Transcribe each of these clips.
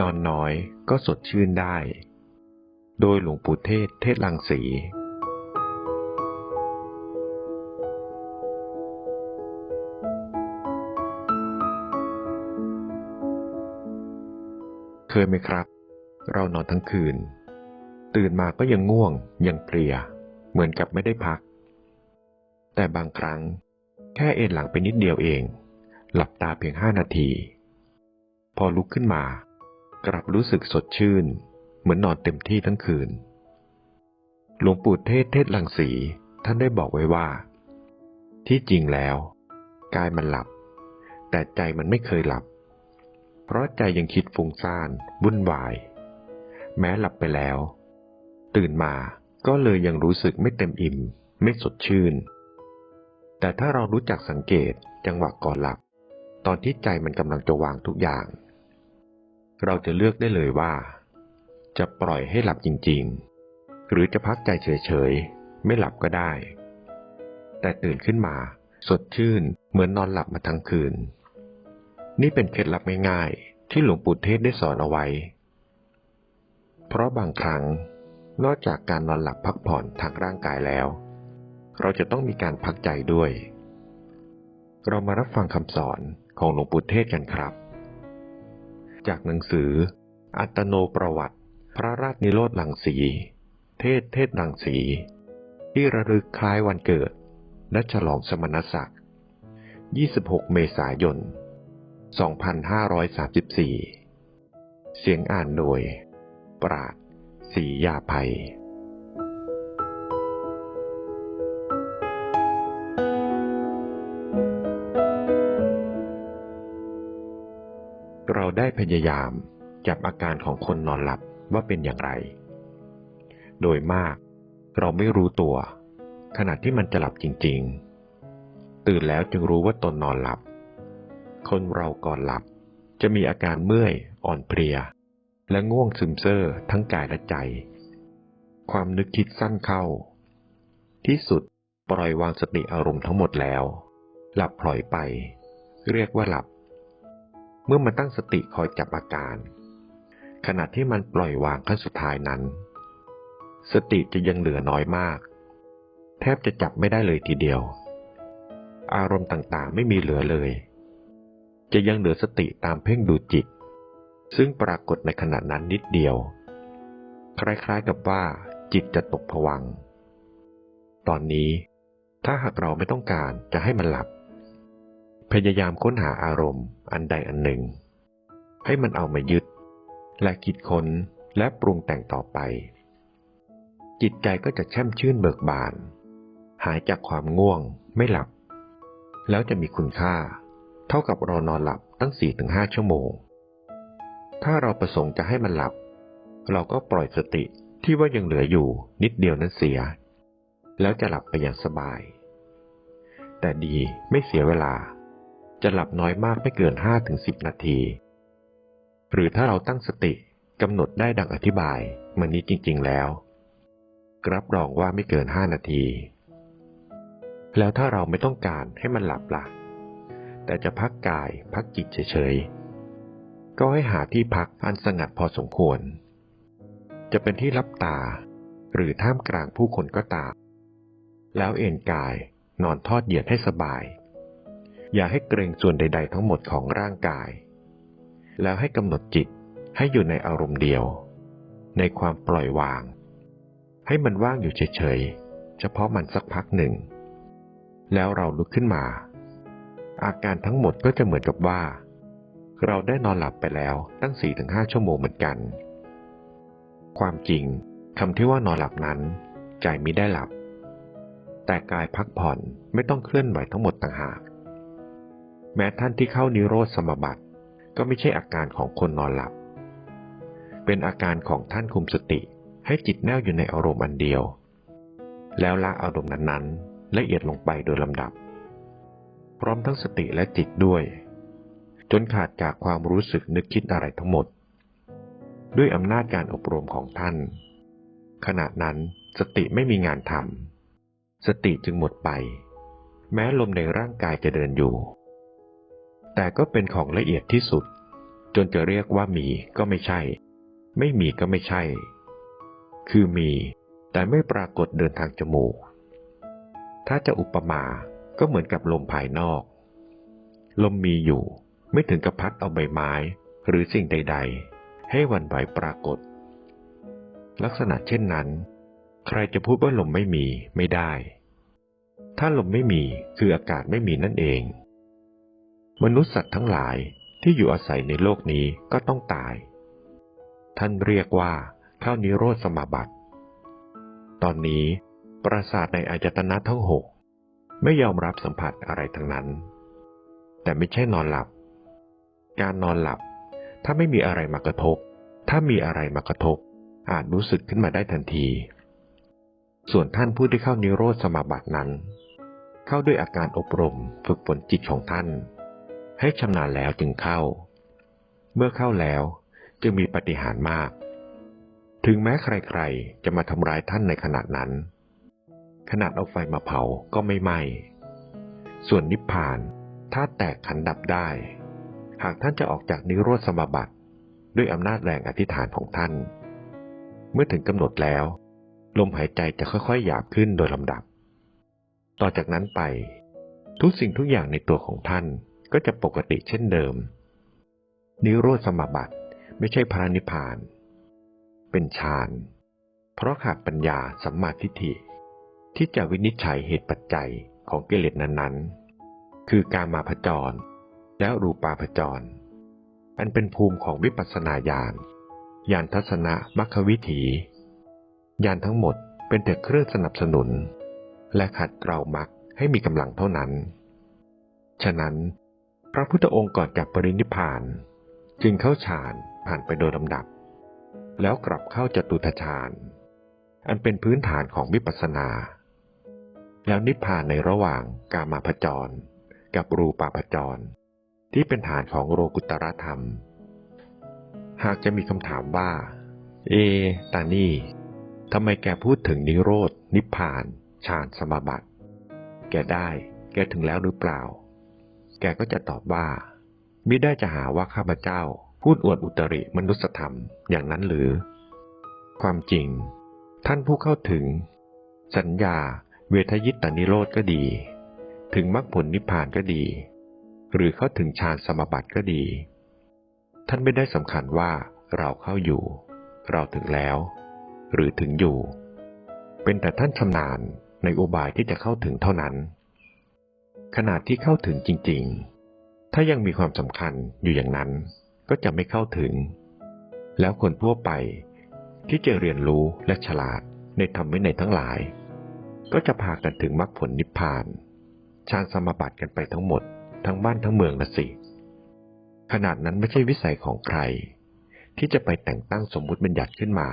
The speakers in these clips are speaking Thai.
นอนน้อยก็สดชื่นได้ โดยหลวงปู่เทศเทศลังสี เคยไหมครับ เรานอนทั้งคืน ตื่นมาก็ยังง่วงยังเพลีย เหมือนกับไม่ได้พัก แต่บางครั้งแค่เอนหลังไปนิดเดียวเอง หลับตาเพียงห้านาที พอลุกขึ้นมา กลับรู้สึกสดชื่น เหมือนนอนเต็มที่ทั้งคืน หลวงปู่เทศเทศลังสีท่านได้บอกไว้ว่า ที่จริงแล้ว กายมันหลับ แต่ใจมันไม่เคยหลับ เพราะใจยังคิดฟุ้งซ่านวุ่นวาย แม้หลับไปแล้ว ตื่นมาก็เลยยังรู้สึกไม่เต็มอิ่ม ไม่สดชื่น แต่ถ้าเรารู้จักสังเกตจังหวะก่อนหลับ ตอนที่ใจมันกำลังจะวางทุกอย่าง เราจะเลือกได้เลยว่า จะปล่อยให้หลับจริง ๆ หรือจะพักใจเฉย ๆ ไม่หลับก็ได้ แต่ตื่นขึ้นมา สดชื่นเหมือนนอนหลับมาทั้งคืน นี่เป็นเคล็ดลับง่ายๆที่หลวงปู่เทศได้สอนเอาไว้ เพราะบางครั้งนอกจากการนอนหลับพักผ่อนทางร่างกายแล้ว เราจะต้องมีการพักใจด้วย เรามารับฟังคำสอนของหลวงปู่เทศกันครับ จากหนังสือ อัตโนประวัติ พระราชนิโรธลังสี เทศเทศลังสี ที่ระลึกคล้ายวันเกิดและฉลองสมณศักดิ์ 26 เมษายน 2534 เสียงอ่านโดย ปราดศรียาภัย ได้พยายามจับอาการของคนนอนหลับว่าเป็นอย่างไร โดยมากเราไม่รู้ตัว ขณะที่มันจะหลับจริง ๆ ตื่นแล้วจึงรู้ว่าตนนอนหลับ คนเราก่อนหลับจะมีอาการเมื่อย อ่อนเพลีย และง่วงซึมเซ่อทั้งกายและใจ ความนึกคิดสั้นเข้า ที่สุดปล่อยวางสติอารมณ์ทั้งหมดแล้ว หลับพลอยไป เรียกว่าหลับ เมื่อมันตั้งสติคอยจับอาการ ขณะที่มันปล่อยวางขั้นสุดท้ายนั้น สติจะยังเหลือน้อยมาก แทบจะจับไม่ได้เลยทีเดียว อารมณ์ต่างๆไม่มีเหลือเลย จะยังเหลือสติตามเพ่งดูจิต ซึ่งปรากฏในขณะนั้นนิดเดียว คล้ายๆกับว่าจิตจะตกผวัง ตอนนี้ถ้าหากเราไม่ต้องการจะให้มันหลับ พยายามค้นหาอารมณ์อันใดอันหนึ่ง ให้มันเอามายึด และคิดค้นและปรุงแต่งต่อไป จิตใจก็จะแช่มชื่นเบิกบาน หายจากความง่วงไม่หลับ แล้วจะมีคุณค่า เท่ากับเรานอนหลับตั้ง 4-5 ชั่วโมง ถ้าเราประสงค์จะให้มันหลับ เราก็ปล่อยสติที่ว่ายังเหลืออยู่นิดเดียวนั้นเสีย แล้วจะหลับไปอย่างสบาย แต่ดีไม่เสียเวลา จะหลับน้อยมากไม่เกิน 5-10 นาที หรือถ้าเราตั้งสติกำหนดได้ดังอธิบายมื่อนี้จริง ๆ แล้ว รับรองว่าไม่เกิน 5 นาที แล้วถ้าเราไม่ต้องการให้มันหลับละ่ะ แต่จะพักกายพักจิตเฉยๆ ก็ให้หาที่พักอันสงัดพอสมควร จะเป็นที่รับตา หรือท่ามกลางผู้คนก็ตาม แล้วเอนกายนอนทอดเหยียดให้สบาย อย่าให้เกรงส่วนใด ๆ ทั้งหมดของร่างกาย แล้วให้กำหนดจิตให้อยู่ในอารมณ์เดียว ในความปล่อยวาง ให้มันว่างอยู่เฉยๆ เฉพาะมันสักพักหนึ่ง แล้วเราลุกขึ้นมา อาการทั้งหมดก็จะเหมือนกับว่า เราได้นอนหลับไปแล้วตั้ง 4-5 ชั่วโมงเหมือนกัน ความจริงคำที่ว่านอนหลับนั้น ใจมิได้หลับ แต่กายพักผ่อนไม่ต้องเคลื่อนไหวทั้งหมดต่างหาก แม้ท่านที่เข้านิโรธสมบัติ ก็ไม่ใช่อาการของคนนอนหลับ เป็นอาการของท่านคุมสติให้จิตแน่วอยู่ในอารมณ์อันเดียว แล้วละอารมณ์นั้นๆ ละเอียดลงไปโดยลำดับ พร้อมทั้งสติและจิตด้วย จนขาดจากความรู้สึกนึกคิดอะไรทั้งหมด ด้วยอำนาจการอบรมของท่าน ขณะนั้นสติไม่มีงานทำสติจึงหมดไป แม้ลมในร่างกายจะเดินอยู่ แต่ก็เป็นของละเอียดที่สุด จนจะเรียกว่ามีก็ไม่ใช่ ไม่มีก็ไม่ใช่ คือมี แต่ไม่ปรากฏเดินทางจมูก ถ้าจะอุปมาก็เหมือนกับลมภายนอก ลมมีอยู่ ไม่ถึงกับพัดเอาใบไม้ หรือสิ่งใด ๆ ให้วันไหวปรากฏ ลักษณะเช่นนั้น ใครจะพูดว่าลมไม่มีไม่ได้ ถ้าลมไม่มีคืออากาศไม่มีนั่นเอง มนุษย์สัตว์ทั้งหลายที่อยู่อาศัยในโลกนี้ก็ต้องตาย ท่านเรียกว่าเข้านิโรธสมาบัติ ตอนนี้ปราสาทในอายตนะทั้งหกไม่ยอมรับสัมผัสอะไรทั้งนั้น แต่ไม่ใช่นอนหลับ การนอนหลับ ถ้าไม่มีอะไรมากระทบ ถ้ามีอะไรมากระทบ อาจรู้สึกขึ้นมาได้ทันที ส่วนท่านผู้ที่เข้านิโรธสมาบัตินั้น เข้าด้วยอาการอบรมฝึกฝนจิตของท่าน ให้ชำนาญแล้วจึงเข้า เมื่อเข้าแล้วจึงมีปฏิหารมาก ถึงแม้ใครๆ จะมาทำร้ายท่านในขณะนั้น ขนาดเอาไฟมาเผาก็ไม่ไหม้ ส่วนนิพพานถ้าแตกขันดับได้ หากท่านจะออกจากนิโรธสมบัติ ด้วยอำนาจแรงอธิษฐานของท่าน เมื่อถึงกำหนดแล้ว ลมหายใจจะค่อยๆ หยาบขึ้นโดยลำดับ ต่อจากนั้นไป ทุกสิ่งทุกอย่างในตัวของท่าน ก็จะปกติเช่นเดิม นิโรธสมบัติไม่ใช่พระนิพพาน เป็นฌาน เพราะขาดปัญญาสัมมาทิฏฐิ ที่จะวินิจฉัยเหตุปัจจัยของกิเลสนั้นๆ คือการมาพจร และรูปาพจร อันเป็นภูมิของวิปัสสนาญาณญาณทัศนะมัคควิถีญาณทั้งหมดเป็นแต่เครื่องสนับสนุน และขัดเกลามักให้มีกำลังเท่านั้น ฉะนั้น ระพุทธองค์ก่อนจากปรินิพพาน จึงเข้าฌานผ่านไปโดยลำดับ แล้วกลับเข้าจตุทฌาน อันเป็นพื้นฐานของวิปัสสนา แล้วนิพพานในระหว่างกามาพจร กับรูปาพจร ที่เป็นฐานของโลกุตรธรรม หากจะมีคำถามว่า เอ ตานี่ทำไมแกพูดถึงนิโรธนิพพานฌานสมาบัติ แกได้ แกถึงแล้วหรือเปล่า แกก็จะตอบว่า มิได้จะหาว่าข้าพเจ้า พูดอวดอุตริมนุสธรรมอย่างนั้นหรือ ความจริง ท่านผู้เข้าถึง สัญญาเวทยิตานิโรธก็ดี ถึงมรรคผลนิพพานก็ดี หรือเข้าถึงฌานสมบัติก็ดี ท่านไม่ได้สำคัญว่าเราเข้าอยู่ เราถึงแล้ว หรือถึงอยู่ เป็นแต่ท่านชำนาญในอุบายที่จะเข้าถึงเท่านั้น ขนาดที่เข้าถึงจริง ๆ ถ้ายังมีความสำคัญอยู่อย่างนั้น ก็จะไม่เข้าถึง แล้วคนทั่วไปที่จะเรียนรู้และฉลาดในธรรมวินัยทั้งหลาย ก็จะพากันถึงมรรคผลนิพพานฌานสมบัติกันไปทั้งหมด ทั้งบ้านทั้งเมืองนะสิ ขนาดนั้นไม่ใช่วิสัยของใคร ที่จะไปแต่งตั้งสมมุติบัญญัติขึ้นมา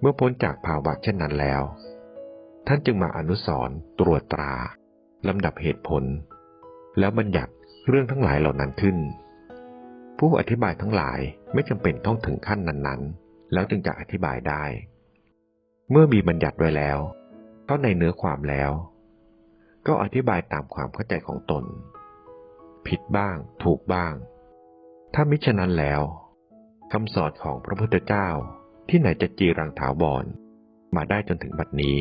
เมื่อพ้นจากภาวะเช่นนั้นแล้ว ท่านจึงมาอนุสรตรวจตรา ลำดับเหตุผล แล้วบัญญัติเรื่องทั้งหลายเหล่านั้นขึ้น ผู้อธิบายทั้งหลายไม่จำเป็นต้องถึงขั้นนั้นๆ แล้วจึงจะอธิบายได้ เมื่อมีบัญญัติไว้แล้วเข้าในเนื้อความแล้ว ก็อธิบายตามความเข้าใจของตน ผิดบ้าง ถูกบ้าง ถ้ามิฉะนั้นแล้วคำสอนของพระพุทธเจ้าที่ไหนจะจีรังถาวรมาได้จนถึงบัดนี้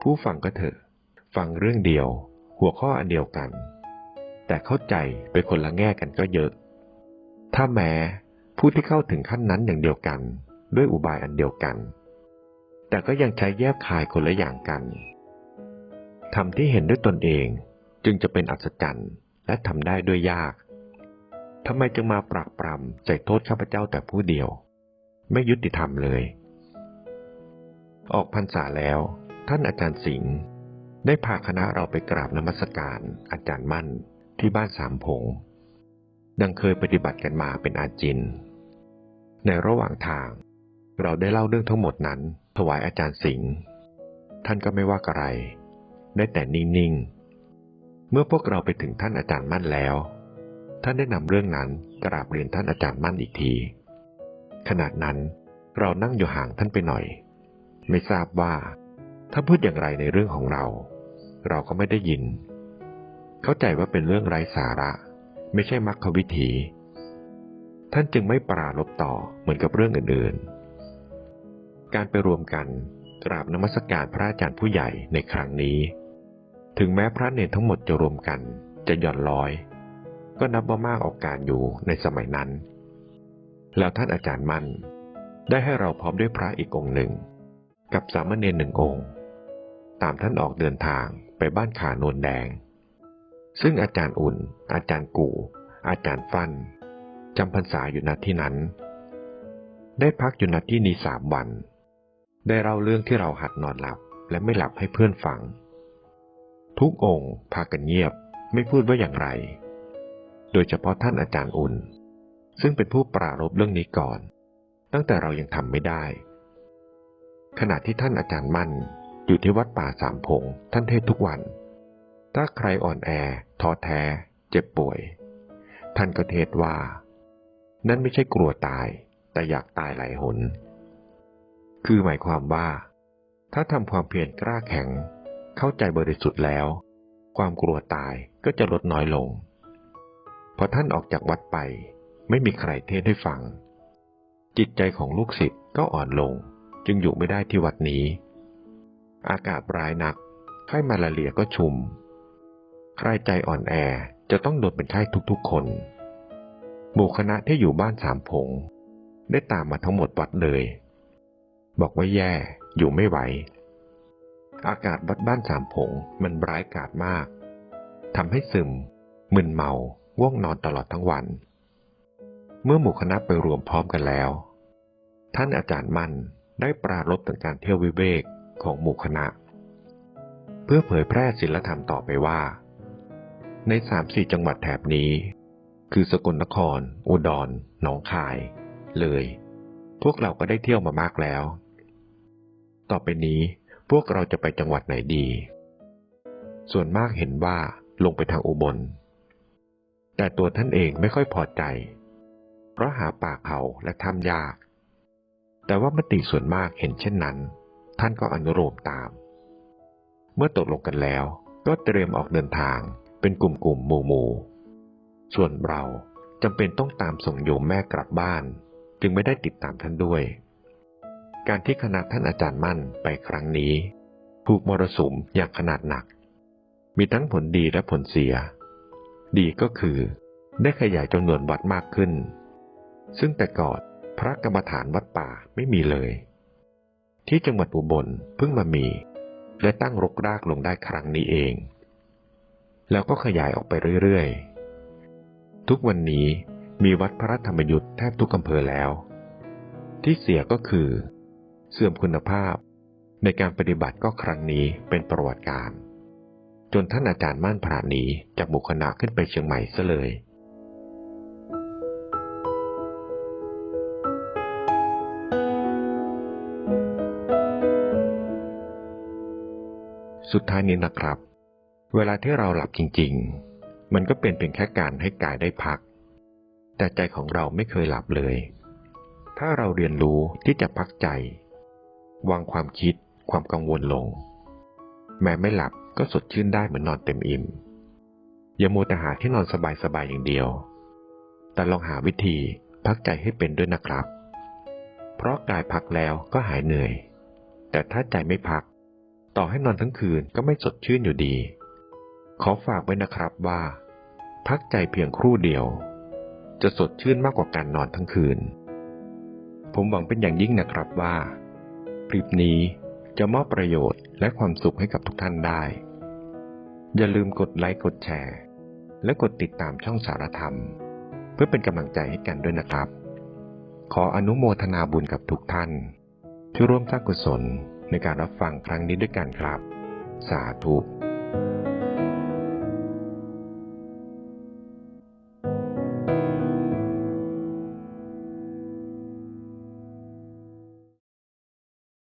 ผู้ฟังก็เถอะ ฟังเรื่องเดียว หัวข้ออันเดียวกัน แต่เข้าใจไปคนละแง่กันก็เยอะ ถ้าแม้ผู้ที่เข้าถึงขั้นนั้นอย่างเดียวกัน ด้วยอุบายอันเดียวกัน แต่ก็ยังใช้แยกคายคนละอย่างกันทำที่เห็นด้วยตนเองจึงจะเป็นอัศจรรย์และทำได้ด้วยยากทำไมจึงมาปรากปรำใส่โทษข้าพเจ้าแต่ผู้เดียว ไม่ยุติธรรมเลย ออกพรรษาแล้ว ท่านอาจารย์สิงห์ ได้พาคณะเราไปกราบนมัสการอาจารย์มั่นที่บ้านสามพงดังเคยปฏิบัติกันมาเป็นอาจิน ในระหว่างทาง เราได้เล่าเรื่องทั้งหมดนั้น ถวายอาจารย์สิงห์ ท่านก็ไม่ว่าอะไร ได้แต่นิ่ง ๆ เมื่อพวกเราไปถึงท่านอาจารย์มั่นแล้ว ท่านได้นำเรื่องนั้นกราบเรียนท่านอาจารย์มั่นอีกทีขนาดนั้นเรานั่งอยู่ห่างท่านไปหน่อย ไม่ทราบว่าถ้าพูดอย่างไรในเรื่องของเรา เราก็ไม่ได้ยิน เข้าใจว่าเป็นเรื่องไร้สาระ ไม่ใช่มรรควิถี ท่านจึงไม่ปรารบต่อเหมือนกับเรื่องอื่นๆ การไปรวมกันกราบนมัสการพระอาจารย์ผู้ใหญ่ในครั้งนี้ ถึงแม้พระเนรทั้งหมดจะรวมกันจะหย่อนร้อย ก็นับว่ามากออกการอยู่ในสมัยนั้น แล้วท่านอาจารย์มั่นได้ให้เราพร้อมด้วยพระอีกองค์หนึ่ง กับสามเณรหนึ่งองค์ ตามท่านออกเดินทางไปบ้านขาโนนแดง ซึ่งอาจารย์อุ่น อาจารย์กู่ อาจารย์ฟันจำพรรษาอยู่ณที่นั้น ได้พักอยู่ณที่นี้สามวัน ได้เล่าเรื่องที่เราหัดนอนหลับและไม่หลับให้เพื่อนฟัง ทุกองค์พากันเงียบไม่พูดว่าอย่างไร โดยเฉพาะท่านอาจารย์อุ่น ซึ่งเป็นผู้ปรารบเรื่องนี้ก่อน ตั้งแต่เรายังทำไม่ได้ ขณะที่ท่านอาจารย์มั่น อยู่ที่วัดป่าสามพงท่านเทศทุกวัน ถ้าใครอ่อนแอท้อแท้ เจ็บป่วย ท่านก็เทศว่า นั่นไม่ใช่กลัวตาย แต่อยากตายหลายหน คือหมายความว่า ถ้าทำความเพียรกล้าแข็ง เข้าใจบริสุทธิ์แล้ว ความกลัวตายก็จะลดน้อยลง พอท่านออกจากวัดไป ไม่มีใครเทศให้ฟัง จิตใจของลูกศิษย์ก็อ่อนลง จึงอยู่ไม่ได้ที่วัดนี้ อากาศร้ายนัก ไข้มาลาเรียก็ชุม ใครใจอ่อนแอจะต้องโดนเป็นไข้ทุกๆคนหมู่คณะที่อยู่บ้านสามพงได้ตามมาทั้งหมดวัดเลย บอกว่าแย่อยู่ไม่ไหว อากาศวัดบ้านสามผงมันร้ายกาจมากทำให้ซึม มึนเมาง่วงนอนตลอดทั้งวัน เมื่อหมู่คณะไปรวมพร้อมกันแล้ว ท่านอาจารย์มั่นได้ปรารบถึงการเที่ยววิเวก ของหมู่คณะ เพื่อเผยแพร่ศีลธรรมต่อไปว่า ในสามสี่จังหวัดแถบนี้ คือสกลนคร อุดร หนองคาย เลย พวกเราก็ได้เที่ยวมามากแล้ว ต่อไปนี้พวกเราจะไปจังหวัดไหนดี ส่วนมากเห็นว่าลงไปทางอุบล แต่ตัวท่านเองไม่ค่อยพอใจ เพราะหาป่าเขาและถ้ำยาก แต่ว่ามติส่วนมากเห็นเช่นนั้น ท่านก็อนุโลมตาม เมื่อตกลงกันแล้ว ก็เตรียมออกเดินทางเป็นกลุ่มๆหมู่ๆส่วนเราจำเป็นต้องตามส่งโยมแม่กลับบ้าน จึงไม่ได้ติดตามท่านด้วย การที่คณะท่านอาจารย์มั่นไปครั้งนี้ถูกมรสุมอย่างขนาดหนัก มีทั้งผลดีและผลเสีย ดีก็คือ ได้ขยายจำนวนวัดมากขึ้น ซึ่งแต่ก่อนพระกรรมฐานวัดป่าไม่มีเลย ที่จังหวัดอุบลเพิ่งมามี และตั้งรกรากลงได้ครั้งนี้เอง แล้วก็ขยายออกไปเรื่อยๆ ทุกวันนี้มีวัดพระธรรมยุทธ์แทบทุกอำเภอแล้ว ที่เสียก็คือ เสื่อมคุณภาพ ในการปฏิบัติก็ครั้งนี้เป็นประวัติการ จนท่านอาจารย์มั่นผาหนีจากบุคคณะขึ้นไปเชียงใหม่ซะเลย สุดท้ายนี้นะครับ เวลาที่เราหลับจริง ๆ มันก็เป็นเพียงแค่การให้กายได้พัก แต่ใจของเราไม่เคยหลับเลย ถ้าเราเรียนรู้ที่จะพักใจ วางความคิดความกังวลลง แม้ไม่หลับก็สดชื่นได้เหมือนนอนเต็มอิ่ม อย่ามัวแต่หาที่นอนสบายๆอย่างเดียว แต่ลองหาวิธีพักใจให้เป็นด้วยนะครับ เพราะกายพักแล้วก็หายเหนื่อย แต่ถ้าใจไม่พัก ต่อให้นอนทั้งคืนก็ไม่สดชื่นอยู่ดี ขอฝากไว้นะครับว่า พักใจเพียงครู่เดียว จะสดชื่นมากกว่าการนอนทั้งคืน ผมหวังเป็นอย่างยิ่งนะครับว่า คลิปนี้จะมอบประโยชน์และความสุขให้กับทุกท่านได้ อย่าลืมกดไลค์กดแชร์ และกดติดตามช่องสารธรรม เพื่อเป็นกำลังใจให้กันด้วยนะครับ ขออนุโมทนาบุญกับทุกท่านที่ร่วมสร้างกุศล ในการรับฟังครั้งนี้ด้วยกันครับ สาธุ